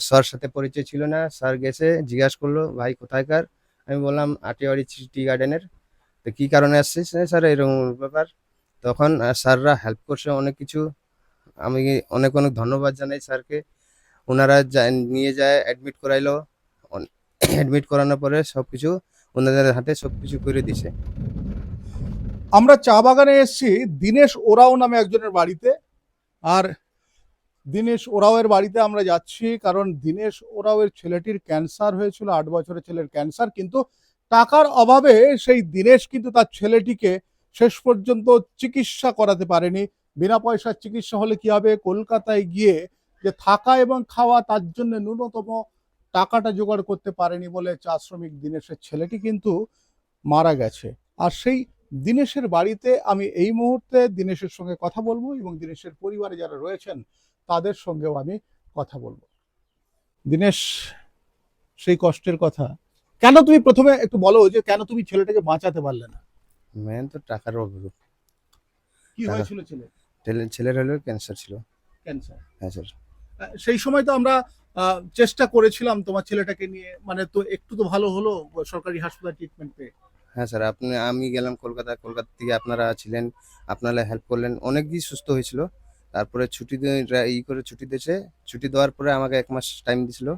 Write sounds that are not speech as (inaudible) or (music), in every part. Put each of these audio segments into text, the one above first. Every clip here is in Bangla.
স্যার সাথে পরিচয় ছিল না স্যার গেছে জিজ্ঞাসা করল ভাই কোথায়কার আমি বললাম আটিয়াবাড়ি টি গার্ডেনের। তো কী কারণে আসছিস? "হ্যাঁ, স্যার এরকম ব্যাপার। তখন স্যাররা হেল্প করছে অনেক কিছু। আমি অনেক অনেক ধন্যবাদ জানাই স্যারকে। ওনারা নিয়ে যায় অ্যাডমিট করাইলো। অ্যাডমিট (coughs) করানোর পরে সব কিছু ওনাদের হাতে সব কিছু করে দিছে। আমরা চা বাগানে এসেছি দীনেশ ওরাও নামে একজনের বাড়িতে। আর দীনেশ ওরাওয়ের বাড়িতে আমরা যাচ্ছি, কারণ দীনেশ ওরাওয়ের ছেলেটির ক্যান্সার হয়েছিল, আট বছরের ছেলের ক্যান্সার, কিন্তু টাকার অভাবে সেই দীনেশ কিন্তু তার ছেলেটিকে শেষ পর্যন্ত চিকিৎসা করাতে পারেনি। বিনা পয়সার চিকিৎসা হলে কি হবে? কলকাতায় গিয়ে যে থাকা এবং খাওয়া, তার জন্য ন্যূনতম টাকাটা জোগাড় করতে পারেনি বলে চা শ্রমিক দীনেশের ছেলেটি কিন্তু মারা গেছে। আর সেই দীনেশের বাড়িতে আমি এই মুহূর্তে দীনেশের সঙ্গে কথা বলব এবং দীনেশের পরিবারে যারা রয়েছেন তাদের সঙ্গেও আমি কথা বলব। দীনেশ সেই কষ্টের কথা। কেন তুমি প্রথমে একটু বলো যে কেন তুমি ছেলেটাকে বাঁচাতে পারলে না? মেন তো টাকার অভাব। কি হয়েছিল ছেলে? ছেলে- ছেলের হলেও ক্যান্সার ছিল। ক্যান্সার হ্যাঁ স্যার সেই সময় তো আমরা চেষ্টা করেছিলাম তোমার ছেলেটাকে নিয়ে। মানে তো একটু তো ভালো হলো সরকারি হাসপাতাল ট্রিটমেন্ট পেয়ে। হ্যাঁ স্যার আপনি আমি গেলাম কলকাতা কলকাতা থেকে আপনারা ছিলেন আপনারা হেল্প করলেন অনেকই সুস্থ হয়েছিল। তারপরে ছুটি ই করে ছুটি দিয়েছে। ছুটি দেওয়ার পরে আমাকে এক মাস টাইম দিছিল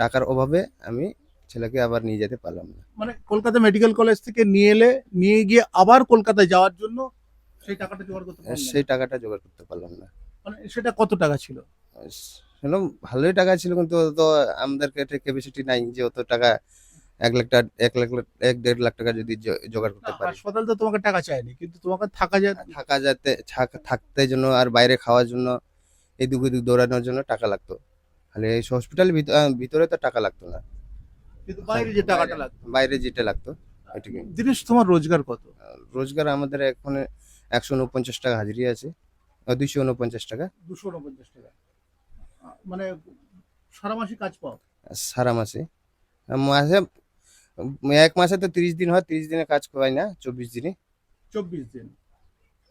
টাকার অভাবে আমি ছেলেকে আবার নিয়ে যেতে পারলাম না। মানে কলকাতা মেডিকেল কলেজ থেকে নিয়ে এলে নিয়ে গিয়ে আবার কলকাতায় যাওয়ার জন্য সেই টাকাটা জোগাড় করতে সেই টাকাটা জোগাড় করতে পারলাম না। মানে সেটা কত টাকা ছিল? ভালোই টাকা ছিল কিন্তু তো আমাদের ক্যাপাসিটি নাই যে অত টাকা এক লাখ টাকা এক লাখ এক দেড় লাখ টাকা যদি জোগাড় করতে পারি। হাসপাতাল তো তোমাকে টাকা চায়নি কিন্তু তোমাকে থাকা যায় থাকা যাতে থাক- থাকতে জন্য আর বাইরে খাওয়ার জন্য এদিক ওদিক দৌড়ানোর জন্য টাকা লাগতো। খালি এই হসপিটাল ভিতরে তো টাকা লাগতো না। কিন্তু বাইরে যে টাকাটা বাইরে যেটা লাগতো দিনেশ তোমার রোজগার কত? রোজগার আমাদের এখন একশো উনপঞ্চাশ টাকা হাজিরি আছে দুইশো উনপঞ্চাশ টাকা। দুশো উনপঞ্চাশ টাকা। মানে সারা মাসে কাজ পাও? সারা মাসে। মাসে এক মাসে তো তিরিশ দিন হয় তিরিশ দিনে কাজ করাই না চব্বিশ দিনে? চব্বিশ দিন।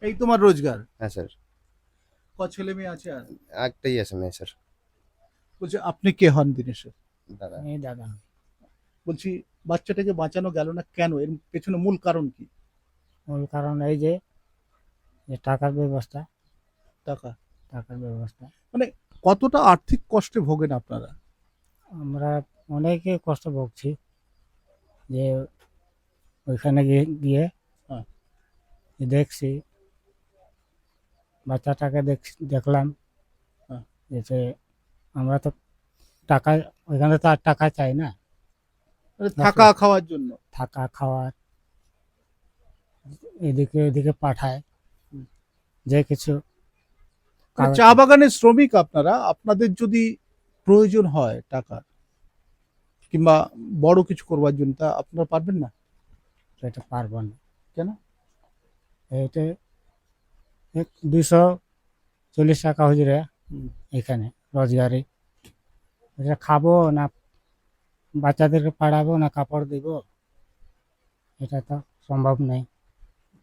এই তোমার রোজগার? হ্যাঁ স্যার। ক ছেলে মেয়ে আছে আর? একটাই আছে মেয়ে স্যার। বলছে আপনি কে হন দিনেশের? দাদা। এই দাদা। বলছি বাচ্চাটাকে বাঁচানো গেল না কেন? এর পেছনে মূল কারণ কি? মূল কারণ এই যে যে টাকার ব্যবস্থা। টাকা? টাকার ব্যবস্থা। মানে কতটা আর্থিক কষ্টে ভোগেন আপনারা? আমরা অনেকে কষ্ট ভুগছি। যে ওইখানে গিয়ে গিয়ে হ্যাঁ। দেখছি বাচ্চাটাকে দেখ- দেখলাম হ্যাঁ। যে আমরা তো টাকা ওইখানে তো আর টাকা চাই না থাকা খাওয়ার জন্য থাকা খাওয়ার এদিকে ওদিকে পাঠায়। যে কিছু চা বাগানের শ্রমিক আপনারা আপনাদের যদি প্রয়োজন হয় টাকার কিংবা বড় কিছু করবার জন্য তা আপনারা পারবেন না? এটা পারব না। কেন? এইটা দুশো চল্লিশ টাকা হুজুরে। এখানে রোজগারে। এটা খাব না বাচ্চাদেরকে পাড়াবো না কাপড় দিব? এটা তো সম্ভব নেই।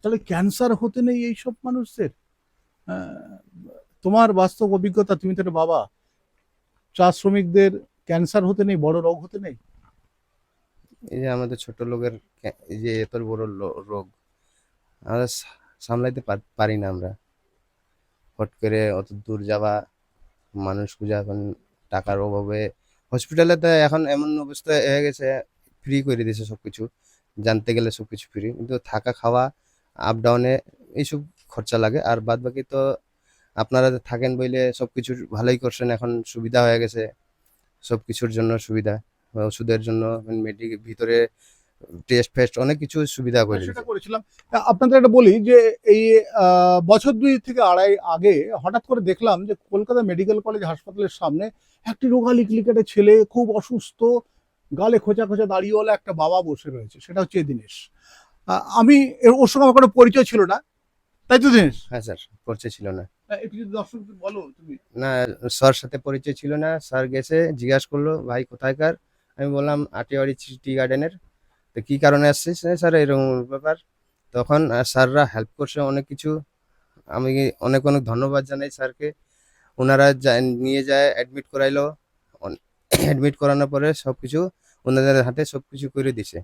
তাহলে ক্যান্সার হতে নেই এইসব মানুষদের? তোমার বাস্তব অভিজ্ঞতা তুমি তো বাবা। চা শ্রমিকদের ক্যান্সার হতে নেই, বড় রোগ হতে নেই? এই যে আমাদের ছোট লোকের এই যে এত বড় রোগ, আমরা সামলাইতে পার- পারি না আমরা। হট করে অত দূর যাওয়া, মানুষ খুঁজা এখন টাকার অভাবে। হসপিটালে তো এখন এমন অবস্থা হয়ে গেছে ফ্রি করে দিয়েছে সব কিছু জানতে গেলে সব কিছু ফ্রি কিন্তু থাকা, খাওয়া আপ ডাউনে এইসব খরচা লাগে। আর বাদ বাকি তো আপনারা থাকেন বইলে সব কিছু ভালোই করছেন, এখন সুবিধা হয়ে গেছে। সব কিছুর জন্য সুবিধা ওষুধের জন্য মেডিকেল ভিতরে টেস্ট ফেস্ট অনেক কিছু সুবিধা করে করেছিলাম। আপনাদের এটা বলি যে এই বছর দুই থেকে আড়াই আগে হঠাৎ করে দেখলাম যে কলকাতা মেডিকেল কলেজ হাসপাতালের সামনে একটি রোগালি ক্লিকেটের ছেলে খুব অসুস্থ গালে খোঁচা খোঁচা দাঁড়িয়েওয়ালা একটা বাবা বসে রয়েছে সেটা হচ্ছে দিনেশ। আমি এর- ওর সঙ্গে আমার কোনো পরিচয় ছিল না। তাই তো দিনেশ? হ্যাঁ স্যার পরিচয় ছিল না। বলো তুমি। না স্যার সাথে পরিচয় ছিল না স্যার গেছে জিজ্ঞাসা করল ভাই কোথায়কার আমি বললাম আটিয়াবাড়ি টি গার্ডেনের। তো কী কারণে আসছিস "হ্যাঁ, স্যার? এরকম ব্যাপার। তখন স্যাররা হেল্প করছে অনেক কিছু। আমি অনেক অনেক ধন্যবাদ জানাই স্যারকে। ওনারা নিয়ে যায় অ্যাডমিট করাইলো। অ্যাডমিট (coughs) করানোর পরে সব কিছু ওনাদের হাতে সব কিছু করে দিছে।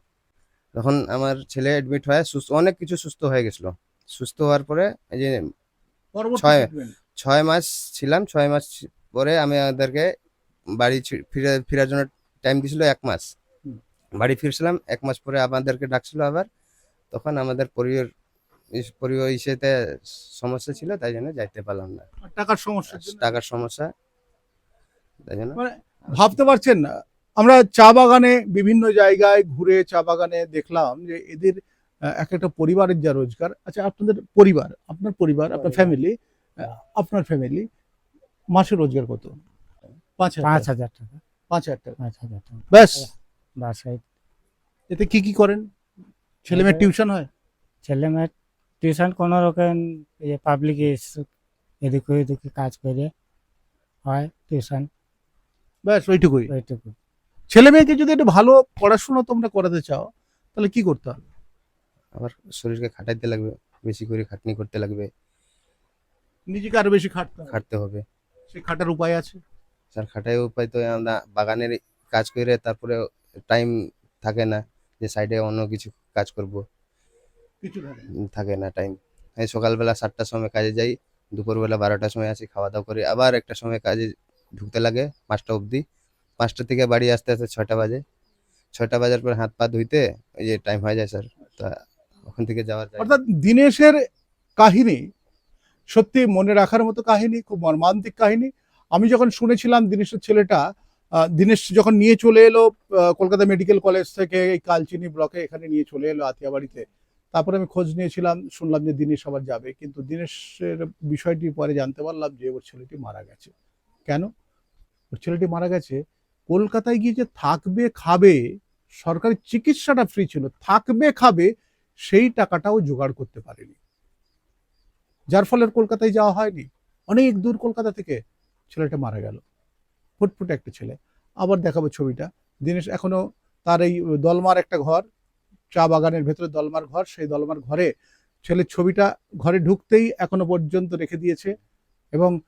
তখন আমার ছেলে অ্যাডমিট হয় সুস্থ অনেক কিছু সুস্থ হয়ে গেছিল। সুস্থ হওয়ার পরে যে ছয়-? ছয় মাস ছিলাম ছয় মাস পরে আমি আমাদেরকে বাড়ি ফিরে ফেরার জন্য টাইম দিছিল এক মাস। বাড়ি ফিরছিলাম এক মাস পরে আমাদেরকে ডাকছিল আবার। তখন আমাদের পরিবার পরিবার ইসেতে সমস্যা ছিল তাই জন্য যাইতে পারলাম না। টাকার সমস্যার জন্য? টাকার সমস্যা তাই জন্য মানে ভাবতে পারছেন না? আমরা চা বাগানে বিভিন্ন জায়গায় ঘুরে চা বাগানে দেখলাম যে এদের এক একটা পরিবারের যা রোজগার আচ্ছা আপনাদের পরিবার আপনার পরিবার আপনার ফ্যামিলি আপনার ফ্যামিলি মাসে রোজগার কত? পাঁচ পাঁচ হাজার টাকা। পাঁচ হাজার টাকা। পাঁচ হাজার টাকা। ব্যাস। বাসায় এতে কি কি করেন? ছেলে মেয়ের টিউশন হয়? ছেলে মেয়ের টিউশন কোনো রকম পাবলিক এদিকে ওইদিকে কাজ করে হয় টিউশন। ব্যাস ওইটুকুই। ওইটুকু ছেলে মেয়েকে যদি একটু ভালো পড়াশোনা তোমরা করাতে চাও তাহলে কি করতে হবে? আবার শরীরকে খাটাইতে লাগবে বেশি করে খাটনি করতে লাগবে। নিজেকে আরও বেশি খাটতে হবে। খাটতে হবে। সেই খাটার উপায় আছে? স্যার খাটাই উপায় তো আমরা বাগানের কাজ করে তারপরে টাইম থাকে না যে সাইডে অন্য কিছু কাজ করব। কিছু থাকে না। থাকে না টাইম এই সকালবেলা সাতটার সময় কাজে যাই দুপুরবেলা বারোটার সময় আসি খাওয়া দাওয়া করি আবার একটা সময় কাজে ঢুকতে লাগে পাঁচটা অবধি। পাঁচটা থেকে বাড়ি আসতে আসতে ছয়টা বাজে। ছয়টা বাজার পর হাত পা ধুইতে ওই যে টাইম হয়ে যায় স্যার। তা ওখান থেকে যাওয়ার যায় অর্থাৎ দিনেশের কাহিনী সত্যি মনে রাখার মতো কাহিনী, খুব মর্মান্তিক কাহিনী। আমি যখন শুনেছিলাম দিনেশের ছেলেটা দিনেশ যখন নিয়ে চলে এলো কলকাতা মেডিকেল কলেজ থেকে এই কালচিনি ব্লকে এখানে নিয়ে চলে এলো আতিয়াবাড়িতে। তারপরে আমি খোঁজ নিয়েছিলাম, শুনলাম যে দিনেশ আবার যাবে। কিন্তু দিনেশের বিষয়টি পরে জানতে পারলাম যে ওর ছেলেটি মারা গেছে। কেন? ওর ছেলেটি মারা গেছে কলকাতায় গিয়ে যে থাকবে, খাবে, সরকারি চিকিৎসাটা ফ্রি ছিল, থাকবে, খাবে সেই টাকাটাও জোগাড় করতে পারেনি। যার ফলে কলকাতায় যাওয়া হয়নি। অনেক দূর কলকাতা থেকে ছেলেটা মারা গেল। ফুটফুটে একটা ছেলে। আবার দেখাবো ছবিটা। দিনেশ এখনও তার এই দলমার একটা ঘর, চা বাগানের ভেতরে দলমার ঘর, সেই দলমার ঘরে ছেলের ছবিটা ঘরে ঢুকতেই এখনও পর্যন্ত রেখে দিয়েছে এবং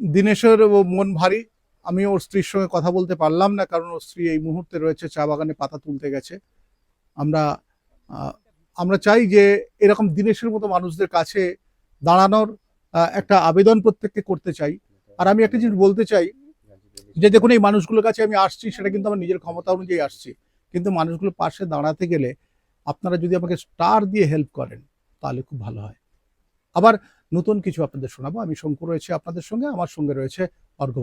দিনেশের মন ভারী। আমি ওর স্ত্রীর সঙ্গে কথা বলতে পারলাম না, কারণ ওর স্ত্রী এই মুহূর্তে রয়েছে চা বাগানে পাতা তুলতে গেছে। আমরা আমরা চাই যে এরকম দিনেশের মতো মানুষদের কাছে দাঁড়ানোর একটা আবেদন প্রত্যেককে করতে চাই। আর আমি একটা জিনিস বলতে চাই যে দেখুন, এই মানুষগুলোর কাছে আমি আসছি, সেটা কিন্তু আমার নিজের ক্ষমতা অনুযায়ী আসছি। কিন্তু মানুষগুলোর পাশে দাঁড়াতে গেলে আপনারা যদি আমাকে স্টার দিয়ে হেল্প করেন, তাহলে খুব ভালো হয়। আবার নতুন কিছু আপনাদের শোনাবো। আমি শঙ্কর রয়েছে আপনাদের সঙ্গে, আমার সঙ্গে রয়েছে অর্ঘ্য